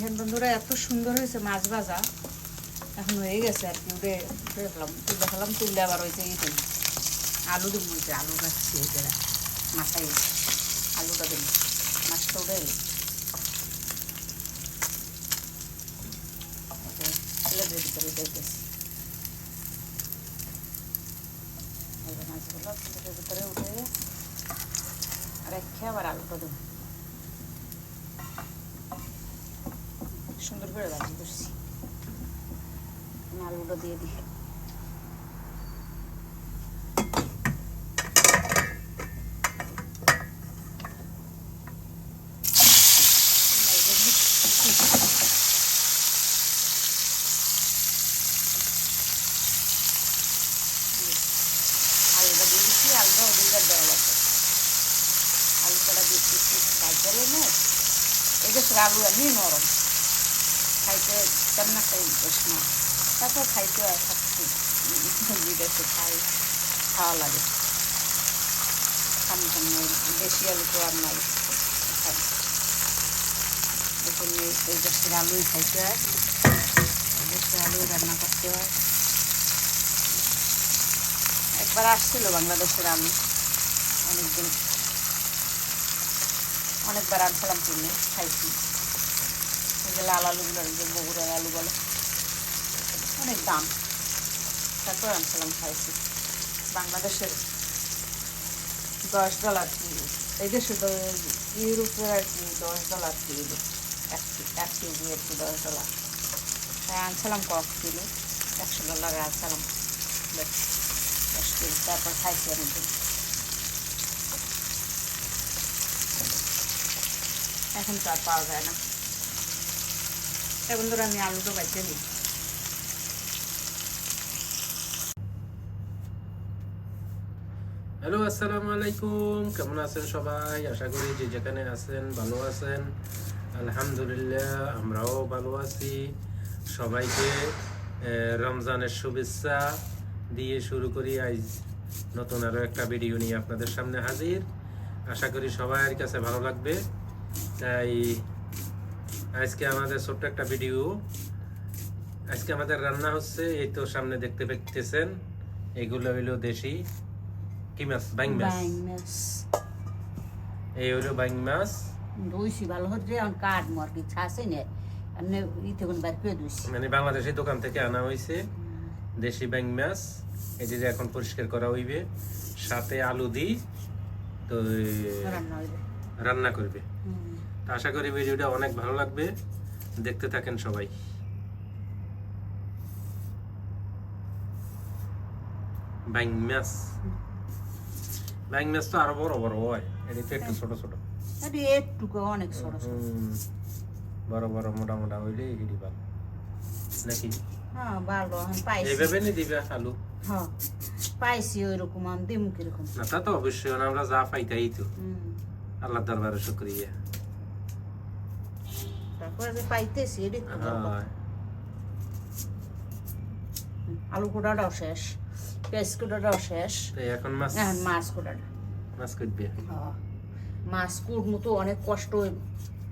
দেখেন বন্ধুরা, এত সুন্দর হয়েছে মাছ ভাজা। এখন হয়ে গেছে আর কি উঠে দেখলাম দেখালাম তুললে আবার হয়েছে এই দিন আলু দিব হয়েছে আলু এটা মাথায় আলুটা দিন মাছটা উঠে ভিতরে দেখতেছি ভিতরে উঠে রেখে আবার আলুটা দেবো। সুন্দর করে ভাজি করছি আমি আলুটা দিয়ে দিই। আলুটা দিয়ে দিচ্ছি, আলুটা ওদিকে দেওয়া লাগবে। আলুটা দিয়ে দিচ্ছি ভাজলে না, এই দেশের আলু এমনি নরম। খাইতে তেমন একটা ইন্টারেস্ট না। তারপর খাইতে আর থাকতে বিদেশে খাই, খাওয়া লাগে। সামনে সামনে বেশি আলু তো আর নাই। দেশের আলুই খাইতে হয়। দেশের আলুই রান্না করতে হয়। একবার আসছিল বাংলাদেশের আলু। অনেকদিন অনেকবার আনছিলাম কিনে, খাইছি। যে লাল আলুগুলো যে বগুড়ার আলু বলে। অনেক দাম। তারপর আনছিলাম খাইছি। বাংলাদেশের দশ ডলার কিলো। এই দেশে ইউরোপের আর কি দশ ডলার কিলো। এক কি- এক কেজি আর কি দশ ডলার তাই আনছিলাম কক কিলো। একশো ডলারে আনছিলাম। দশ কেজি। তারপর খাইছি অনেকদিন এখন তো আর পাওয়া যায় না। বন্ধুরা, আমি আলুটা দিই হ্যালো, আসসালামু আলাইকুম। কেমন আছেন সবাই? আশা করি যে যেখানে আছেন ভালো আছেন। আলহামদুলিল্লাহ, আমরাও ভালো আছি। সবাইকে রমজানের শুভেচ্ছা দিয়ে শুরু করি আজ নতুন আরও একটা ভিডিও নিয়ে আপনাদের সামনে হাজির। আশা করি সবার কাছে ভালো লাগবে। তাই আজকে আমাদের ছোট্ট একটা ভিডিও আজকে আমাদের রান্না হচ্ছে এই তো সামনে দেখতে পেতেছেন এগুলো হইল দেশি কি মাছ? বাইং মাছ। এই হইল বাইং মাছ। ধুইছি ভালো হচ্ছে এখন কাঠ মুরগি ছাসে নে এমনি ইতে কোন বার ধুইছি মানে বাংলাদেশি দোকান থেকে আনা হয়েছে দেশি বাইং মাছ। এটি যে এখন পরিষ্কার করা হইবে সাথে আলু দিই তো রান্না করবে। আশা করি ভিডিওটা অনেক ভালো লাগবে। দেখতে থাকেন সবাই। বাইং মাছ বাইং মাছ তো আরও বড় বড় হয়। এটি তো একটু ছোট ছোট। আরে অনেক ছোট ছোট। বড় বড় মোটা মোটা হইলে হিডি পাল নাকি? হ্যাঁ ভালো পাইছি। এইভাবে নি দিবে আলু? হ্যাঁ পাইছি ওই আমি দিমু কীরকম। না তা তো অবশ্যই আমরা যা পাই তাই তো। হুম। আল্লাহ দরবারে শুক্রিয়া। তারপরে যে পাইতেছি এটি তো বড় কথা। হ্যাঁ, আলু কোটাটাও শেষ পেঁয়াজ কোটাটাও শেষ। এখন মাছ এখন মাছ কোটাটা মাছ করবে হ্যাঁ। মাছ কুড়মু তো অনেক কষ্ট হইব।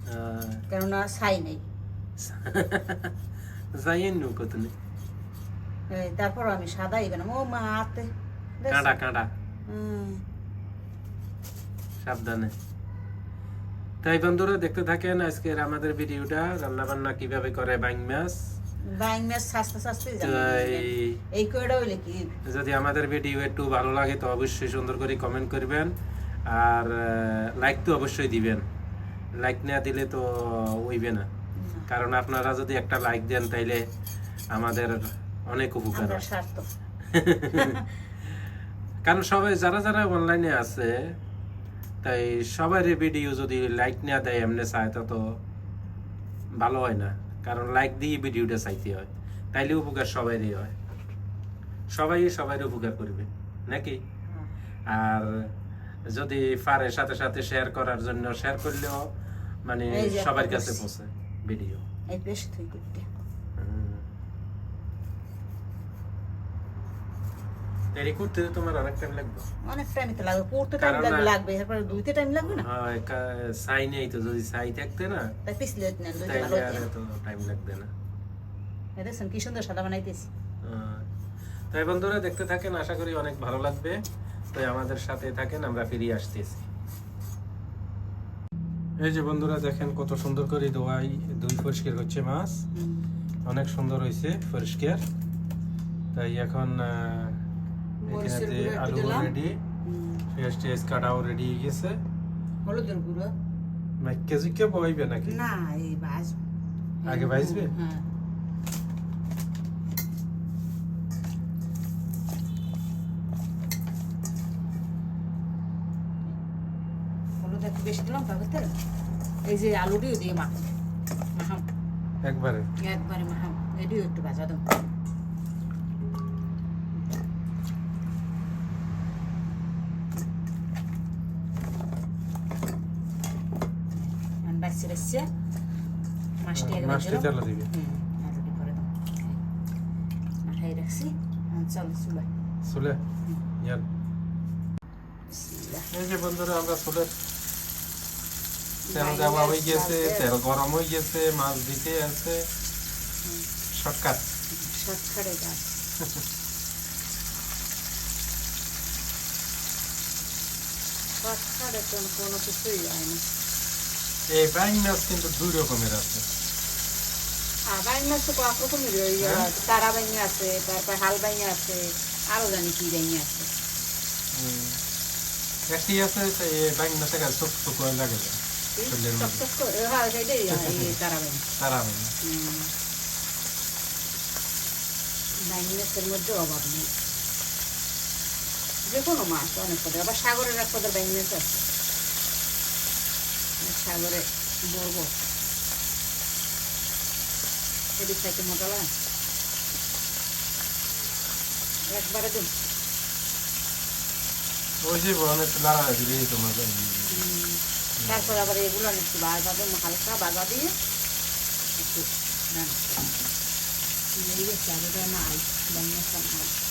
হ্যাঁ। কেননা ছাই নেই। যাইয়েন নু কত নেই তারপর আমি সাদা এখানে ও মা হাতে। কাঁটা কাঁটা হুম। সাবধানে। তাই বন্ধুরা দেখতে থাকেন আজকের আমাদের ভিডিওটা রান্না বান্না কীভাবে করে বাইং মাছ। যদি আমাদের ভিডিও একটু ভালো লাগে তো অবশ্যই সুন্দর করে কমেন্ট করবেন। আর লাইক তো অবশ্যই দিবেন। লাইক না দিলে তো হইবে না। কারণ আপনারা যদি একটা লাইক দেন তাইলে আমাদের অনেক উপকার কারণ সবাই যারা যারা অনলাইনে আছে তাই সবার ভিডিও যদি লাইক না দেয় এমনি চায় তা তো ভালো হয় না। কারণ লাইক দিয়ে ভিডিওটা চাইতে হয়। তাইলে উপকার সবারই হয়। সবাই সবাই উপকার করবে নাকি? আর যদি পারে সাথে সাথে শেয়ার করার জন্য শেয়ার করলেও মানে সবার কাছে। পৌঁছে ভিডিও এরি করতে তোমার অনেক টাইম লাগবে। অনেক টাইম তো লাগবে পড়তে টাইম লাগবে লাগবে এরপরে দুইতে টাইম লাগবে না? হ্যাঁ সাই নেই তো যদি সাই থাকতে না তাই পিছলে নেন দুইতে ভালো আর টাইম লাগবে না। এই দেখছেন কি সুন্দর সাদা বানাইতেছি। তাই বন্ধুরা দেখতে থাকেন আশা করি অনেক ভালো লাগবে। তো আমাদের সাথে থাকেন আমরা ফিরিয়ে আসতেছি। এই যে বন্ধুরা দেখেন কত সুন্দর করে দোয়াই দুই পরিষ্কার হচ্ছে মাছ। অনেক সুন্দর হয়েছে পরিষ্কার। তাই এখন এখানে একটু আলু রেডি পেঁয়াজ টেস্ট কাটাও রেডি হয়ে গেছে। হলুদের গুঁড়ো। কেজি কে বইবে নাকি? না এই বাজ আগে ভাজবে? হ্যাঁ। হলুদ একটু বেশি দিলাম তার ভিতরে এই যে আলুটিও দিয়ে মাখ। মাখাম একবারে? একবারে মাখাম এটিও একটু ভাজা দাও। বাচ্চা বাচ্চা মাছটি একবার মাছটি দিবে। হুম করে দাও। মাথায় রাখছি। চল চুলা চলে ইয়ার এই যে বন্ধুরা আমরা চলে তেল দেওয়া হয়ে গেছে তেল গরম হয়ে গেছে মাছ দিতে আছে। শর্টকাট। কোনো কিছুই হয় না। এই বাইং মাছ কিন্তু দুই রকমের আছে। বাইং মাছ তো কয়েক রকমের হ্যাঁ? তারা বাইং আছে তারপর হাল বাইং আছে আরও জানি কি বাইং আছে। একটি আছে এই বাইং মাছে গাছ করে লাগে হ্যাঁ তারা বাইং তারা বাইং বাইং মাছের মধ্যে অভাব নেই। যে কোনো মাছ অনেক পদের আবার সাগরের এক পদের বাইং মাছ আছে। সাগরে বড় এদিক থেকে একবারে দিন। তারপর আবার এগুলো একটু দেবো হালকা বাজা দিয়ে একটু রান্না করব। এই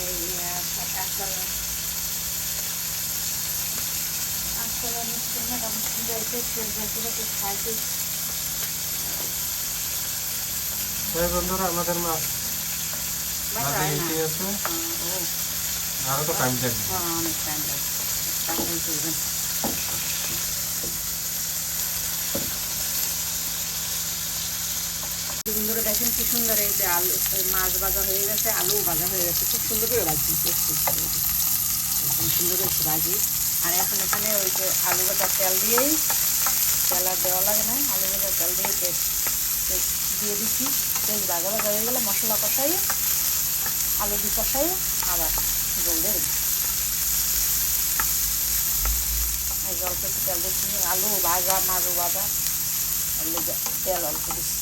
এই আসলে আসলে মিষ্টি ম্যাডাম যাইতে সেগুলোকে খাইতে বন্ধুরা আমাদের মাছ আরও তো টাইম লাগবে। হ্যাঁ অনেক টাইম লাগে বন্ধুরা দেখেন কি সুন্দর এই যে আলু মাছ ভাজা হয়ে গেছে আলু ভাজা হয়ে গেছে, খুব সুন্দর করে ভাজি সুন্দর করে ভাজি। আর এখন এখানে ওই যে আলু ভাজা তেল দিয়েই, তেল আর দেওয়া লাগে না, আলু ভাজা তেল দিয়ে তেল তেল দিয়ে দিচ্ছি। তেল ভাজা ভাজা হয়ে গেলে মশলা কষাই আলু দিয়ে কষাই আবার জল দিয়ে অল্প একটু তেল দিচ্ছি, আলু ভাজা, মাছও ভাজা তেল অল্প দিচ্ছি।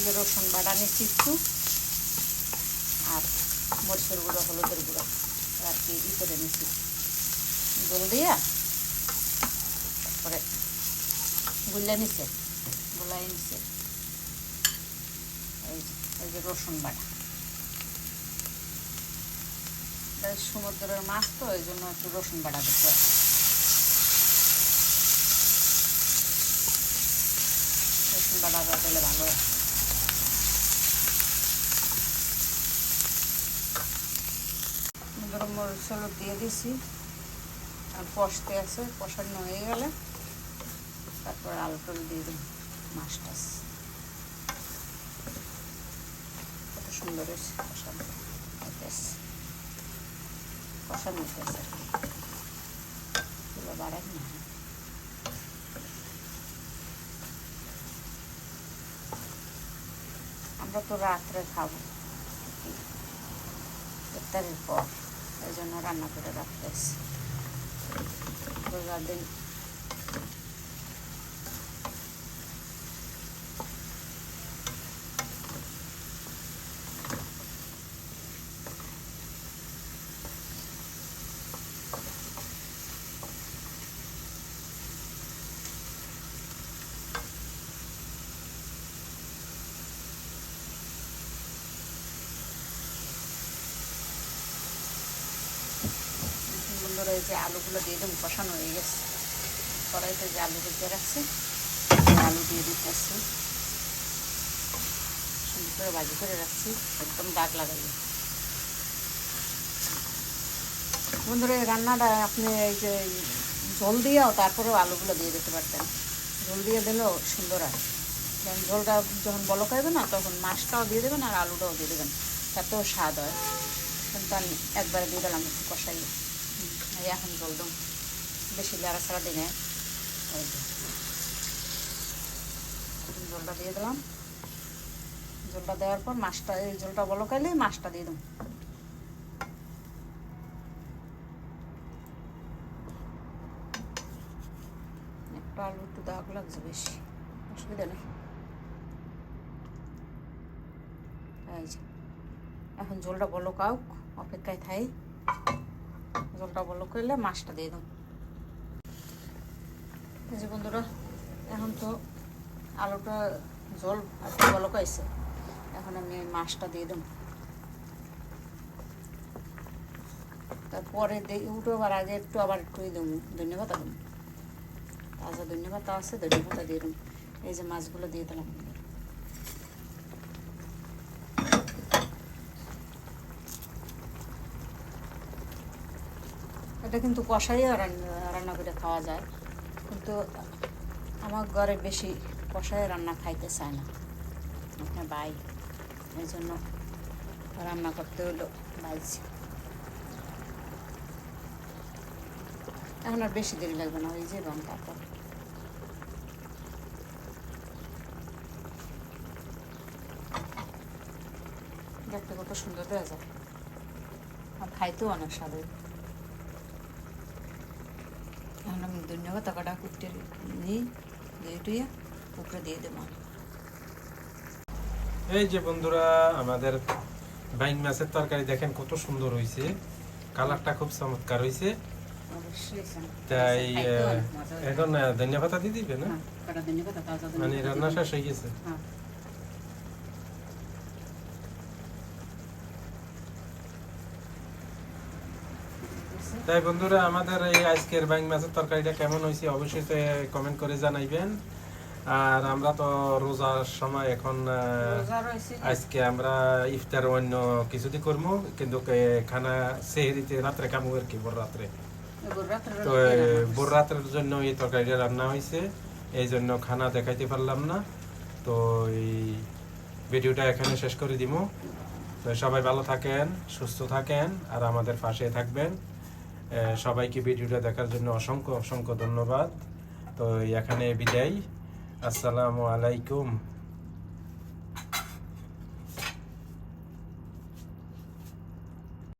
এদিকে রসুন বাটা নিচ্ছি একটু। আর মরিচের গুঁড়ো, হলুদের গুঁড়ো আর কি ই করে নিচ্ছি জল দিয়া তারপরে গুল্লা নিচ্ছে গুলাই নিচ্ছে এই যে রসুন বাটা। সমুদ্রের মাছ তো, এই জন্য একটু রসুন বাটা দিতে হয়। রসুন বাটা দিলে ভালো হয় গরম মরিচ হলুদ দিয়ে দিছি। আর কষতে আছে কষানো হয়ে গেলে তারপর আলু টালু দিয়ে দিই মাছ টাছ। কত সুন্দর হয়েছে কষানো। হইতেছে কষানো এগুলো বাড়াই না। আমরা তো রাত্রে খাব। ইফতারের পর। এই জন্য রান্না করে রাখতেছি। রোজার দিন বন্ধুরা যে আলুগুলো দিয়ে দেবো কষানো হয়ে গেছে। কড়াইতে যে আলু ভেজে রাখছি আলু দিয়ে দিতেছি। সুন্দর করে ভাজি করে রাখছি, একদম দাগ লাগাই বন্ধুরা, এই রান্নাটা আপনি এই যে ঝোল দিয়েও তারপরেও আলুগুলো দিয়ে দিতে পারতেন। ঝোল দিয়ে দিলেও সুন্দর হয়। কারণ ঝোলটা যখন বলক খাইবে না, তখন মাছটাও দিয়ে দেবেন আর আলুটাও দিয়ে দেবেন। তাতেও স্বাদ হয়। কিন্তু আমি একবারে দিয়ে দিলাম, একটু এখন জল দেবো বেশি লাড়া ছাড়া দিনে জলটা দিয়ে দিলাম। জলটা দেওয়ার পর মাছটা, এই জলটা বলো খাইলে মাছটা দিয়ে দেবো একটা আলু একটু দাগ লাগছে বেশি। অসুবিধা নেই। এখন জলটা বলো কাউক, অপেক্ষায় থাই। জলটা বলো করলে মাছটা দিয়ে এই যে বন্ধুরা, এখন তো আলুটা জল একটু বলক আইছে, এখন আমি মাছটা দিয়ে দেব তারপরে দেখি উঠে আবার আগে একটু আবার একটু দেবো ধন্যবাদ তাজা ধন্যবাদ আছে ধন্যবাদ দিয়ে দেবো এই যে মাছগুলো দিয়ে দিলাম। এটা কিন্তু কষাইও রান্না করে খাওয়া যায়। কিন্তু আমার ঘরে বেশি কষাই রান্না খাইতে চায় না। আপনার বাই এই জন্য রান্না করতে হলো বাইছি এখন আর বেশি দেরি লাগবে না, ওই যে এবং তারপর। দেখতে কত সুন্দর দেওয়া যায়। আর খাইতেও অনেক স্বাদ হয়। এখন আমি ধন্যবাদ টাকাটা কুটতে নিই দিয়ে উপরে দিয়ে দেবো এই যে বন্ধুরা আমাদের বাইং মাছের তরকারি দেখেন কত সুন্দর হয়েছে কালারটা খুব চমৎকার হয়েছে তাই হয়। এখন আহ, ধনিয়া পাতা দিয়ে দিবে না? হ্যাঁ, ধন্যবাদ মানে রান্না শেষ হয়ে গেছে হ্যাঁ তাই বন্ধুরা আমাদের এই আজকের বাইং মাছের তরকারিটা কেমন হয়েছে অবশ্যই কমেন্ট করে জানাইবেন। আর আমরা তো রোজার সময় এখন আজকে আমরা ইফতার অন্য কিছুদি করব কিন্তু খানা সেহরিতে রাত্রে কামু আর কি বড় রাত্রে। তো। বড় রাত্রের জন্য এই তরকারিটা রান্না হয়েছে এই জন্য খানা দেখাইতে পারলাম না। তো এই ভিডিওটা এখানে শেষ করে দিব তো সবাই ভালো থাকেন সুস্থ থাকেন আর আমাদের পাশে থাকবেন। সবাইকে ভিডিওটা দেখার জন্য অসংখ্য অসংখ্য ধন্যবাদ। তো এখানে বিদায়। আসসালামু আলাইকুম।